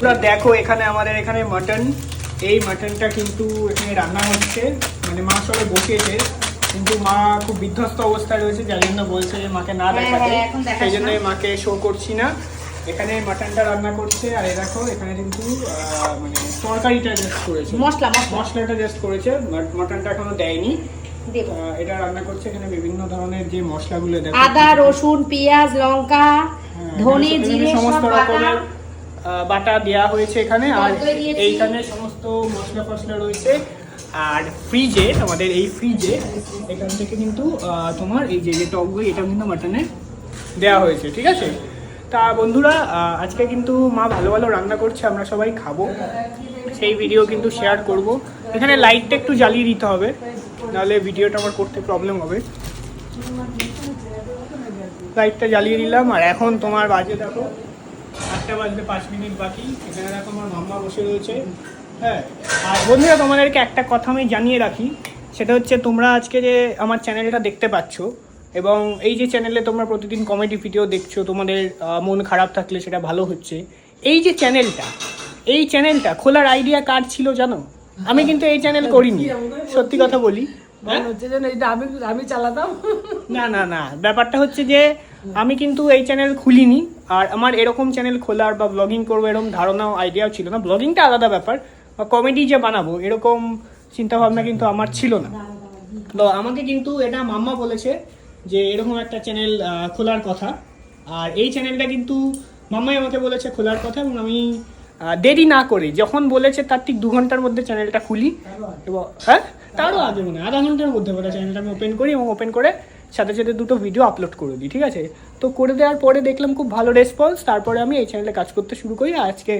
পুরো দেখো এখানে আমাদের এখানে মাটন এই মাটনটা কিন্তু এখানে রান্না হচ্ছে। মানে মা সবে বসিয়েছে। কিন্তু মা খুব বিধ্বস্ত অবস্থায় রয়েছে যার জন্য বলছে যে মাকে না হ্যাঁ, দেখাতে। হ্যাঁ, দেখাস সেই জন্য মাকে শো করছি না। এখানে মাটনটা রান্না করছে আর এই দেখো এখানে কিন্তু মানে তরকারিটা জাস্ট করেছে। মশলা মশলা। মশলাটা জাস্ট করেছে মাটনটা এখনও দেয়নি। এটা রান্না করছে এখানে বিভিন্ন ধরনের যে মশলাগুলো দেখো। আদা রসুন পেঁয়াজ লঙ্কা হ্যাঁ, ধনে জিরে সমস্ত রকমের বাটা দেওয়া হয়েছে এখানে আর। এইখানে সমস্ত মশলা ফসলা রয়েছে। আর ফ্রিজে আমাদের এই ফ্রিজে এখান থেকে কিন্তু তোমার এই যে যে টক দই এটা কিন্তু মাটনে দেওয়া হয়েছে ঠিক আছে? তা বন্ধুরা আজকে কিন্তু মা ভালো ভালো রান্না করছে আমরা সবাই খাব। সেই ভিডিও কিন্তু শেয়ার করব। এখানে লাইটটা একটু জ্বালিয়ে দিতে হবে নাহলে ভিডিওটা আমার করতে প্রবলেম হবে। লাইটটা জ্বালিয়ে দিলাম আর এখন তোমার বাজে দেখো। আটটা বাজতে পাঁচ মিনিট বাকি। এখানে দেখো আমার মাম্মা বসে রয়েছে। হ্যাঁ আর বন্ধুরা তোমাদেরকে একটা কথা আমি জানিয়ে রাখি। সেটা হচ্ছে তোমরা আজকে যে আমার চ্যানেলটা দেখতে পাচ্ছ এবং এই যে চ্যানেলে তোমরা প্রতিদিন কমেডি ভিডিও দেখছ তোমাদের মন খারাপ থাকলে সেটা ভালো হচ্ছে। এই যে চ্যানেলটা এই চ্যানেলটা খোলার আইডিয়া কার ছিল জানো? আমি কিন্তু এই চ্যানেল করিনি। সত্যি কথা বলি। হ্যাঁ? আমি আমি চালাতাম। না না না ব্যাপারটা হচ্ছে যে আমি কিন্তু এই চ্যানেল খুলিনি, আর আমার এরকম চ্যানেল খোলার বা ব্লগিং করব এরকম ধারণাও আইডিয়াও ছিল না। ব্লগিংটা আলাদা ব্যাপার, বা কমেডি যে বানাবো, এরকম চিন্তাভাবনা কিন্তু আমার ছিল না। তো আমাকে কিন্তু এটা মাম্মা বলেছে যে এরকম একটা চ্যানেল খোলার কথা। আর এই চ্যানেলটা কিন্তু মাম্মাই আমাকে বলেছে খোলার কথা এবং আমি দেরি না করে, যখন বলেছে তার ঠিক দু ঘণ্টার মধ্যে চ্যানেলটা খুলি। এবং হ্যাঁ? তারও আগে মনে আধা ঘণ্টার মধ্যে বলে চ্যানেলটা আমি ওপেন করি এবং ওপেন করে সাথে সাথে দুটো ভিডিও আপলোড করে দিই, ঠিক আছে? তো করে দেওয়ার পরে দেখলাম খুব ভালো রেসপন্স তারপরে আমি এই চ্যানেলে কাজ করতে শুরু করি। আজকে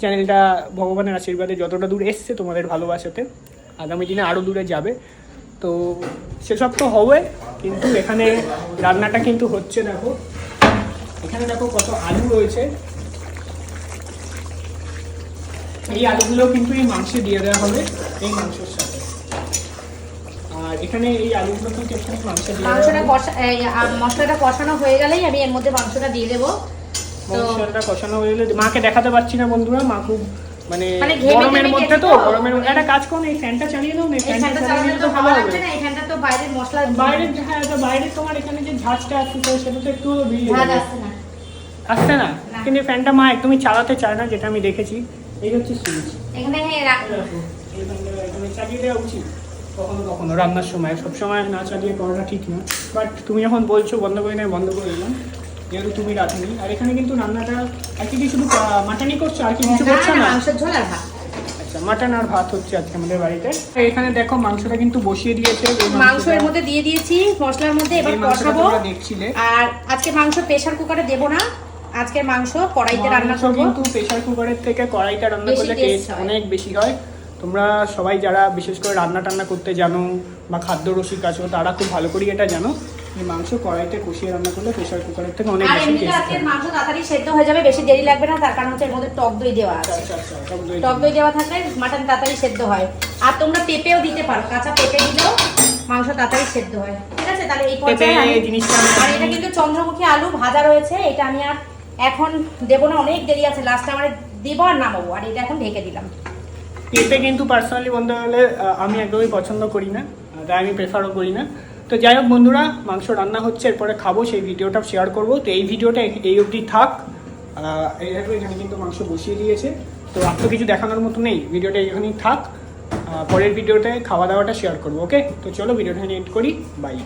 চ্যানেলটা ভগবানের আশীর্বাদে যতটা দূর এসছে তোমাদের ভালোবাসাতে, আগামী দিনে আরও দূরে যাবে। তো সেসব তো হবে, কিন্তু এখানে রান্নাটা কিন্তু হচ্ছে, দেখো। এখানে দেখো কত আলু রয়েছে। এই আলুগুলো কিন্তু এই মাংসে দিয়ে দেওয়া হবে, এই মাংসের সাথে। এখানে এই আলুগুলো কিন্তু এখানে মাংসে দিয়ে দেওয়া মাংসটা কষা মশলাটা কষানো হয়ে গেলেই আমি এর মধ্যে মাংসটা দিয়ে দেবো। মশলাটা কষানো হয়ে গেলে মাকে দেখাতে পারছি না বন্ধুরা মা খুব মানে মানে গরমের মধ্যে তো গরমের মধ্যে একটা কাজ করো না, এই ফ্যানটা চালিয়ে দাও না ফ্যানটা চালিয়ে তো ভালো লাগবে না এই ফ্যানটা তো বাইরের মশলা বাইরে হ্যাঁ তো বাইরে তোমার এখানে যে ঝাঁজটা আসছে তো সেটা তো একটু বেরিয়ে যাবে। আসছে না। আসছে না। কিন্তু ফ্যানটা মা একদমই চালাতে চায় না যেটা আমি দেখেছি। এই হচ্ছে সুইচ। এখানে রাখ চালিয়ে দেওয়া উচিত। কখনো কখনো রান্নার সময় সব সময় না চালিয়ে করাটা ঠিক না। বাট তুমি যখন বলছো বন্ধ করে নেয় বন্ধ করে দিলাম যেহেতু তুমি রাখনি আর এখানে কিন্তু রান্নাটা আজকে কি শুধু মাটনই করছ আর কি কিছু করছ না, না মাংসের ঝোল আর ভাত। আচ্ছা মাটন আর ভাত হচ্ছে আজকে আমাদের বাড়িতে। এখানে দেখো মাংসটা কিন্তু বসিয়ে দিয়েছে। এই মাংস এর মধ্যে দিয়ে দিয়েছি মশলার মধ্যে এবার কষাবো। দেখছিলে। আর আজকে মাংস প্রেসার কুকারে দেবো না। আজকের মাংস কড়াইতে রান্না করব। কিন্তু প্রেসার কুকারের থেকে কড়াইটা রান্না করলে টেস্ট অনেক বেশি হয়। তোমরা সবাই যারা বিশেষ করে রান্না টান্না করতে জানো বা খাদ্য রসিক আছো তারা খুব ভালো করেই এটা জানো। যে মাংস কড়াইতে কষিয়ে রান্না করলে প্রেশার কুকারের থেকে অনেক বেশি টেস্ট হয়। মাংস তাড়াতাড়ি সেদ্ধ হয়ে যাবে বেশি দেরি লাগবে না তার কারণ হচ্ছে এর মধ্যে টক দই দেওয়া আছে। আচ্ছা, আচ্ছা, টক দই দেওয়া থাকলে মাটন তাড়াতাড়ি সেদ্ধ হয়। আর তোমরা পেঁপেও দিতে পারো কাঁচা পেঁপে দিলেও মাংস তাড়াতাড়ি সেদ্ধ হয়। ঠিক আছে তাহলে এই পর্যায়ে আর এটা কিন্তু চন্দ্রমুখী আলু ভাজা রয়েছে এটা আমি আর এখন দেবো না অনেক দেরি আছে লাস্টে আমার দিব আর নামাবো আর এটা এখন ঢেকে দিলাম। পেঁপে কিন্তু পার্সোনালি বলতে গেলে আমি একদমই পছন্দ করি না তাই আমি প্রেফারও করি না। তো যাই হোক বন্ধুরা মাংস রান্না হচ্ছে এরপরে খাব সেই ভিডিওটা শেয়ার করব। তো এই ভিডিওটা এই- অবধি থাক। আহ, এই দেখো এখানে কিন্তু মাংস বসিয়ে দিয়েছে। তো আর তো কিছু দেখানোর মতো নেই ভিডিওটা এখানেই থাক। পরের ভিডিওতে খাওয়া দাওয়াটা শেয়ার করব ওকে তো চলো ভিডিওটা এন্ড করি বাই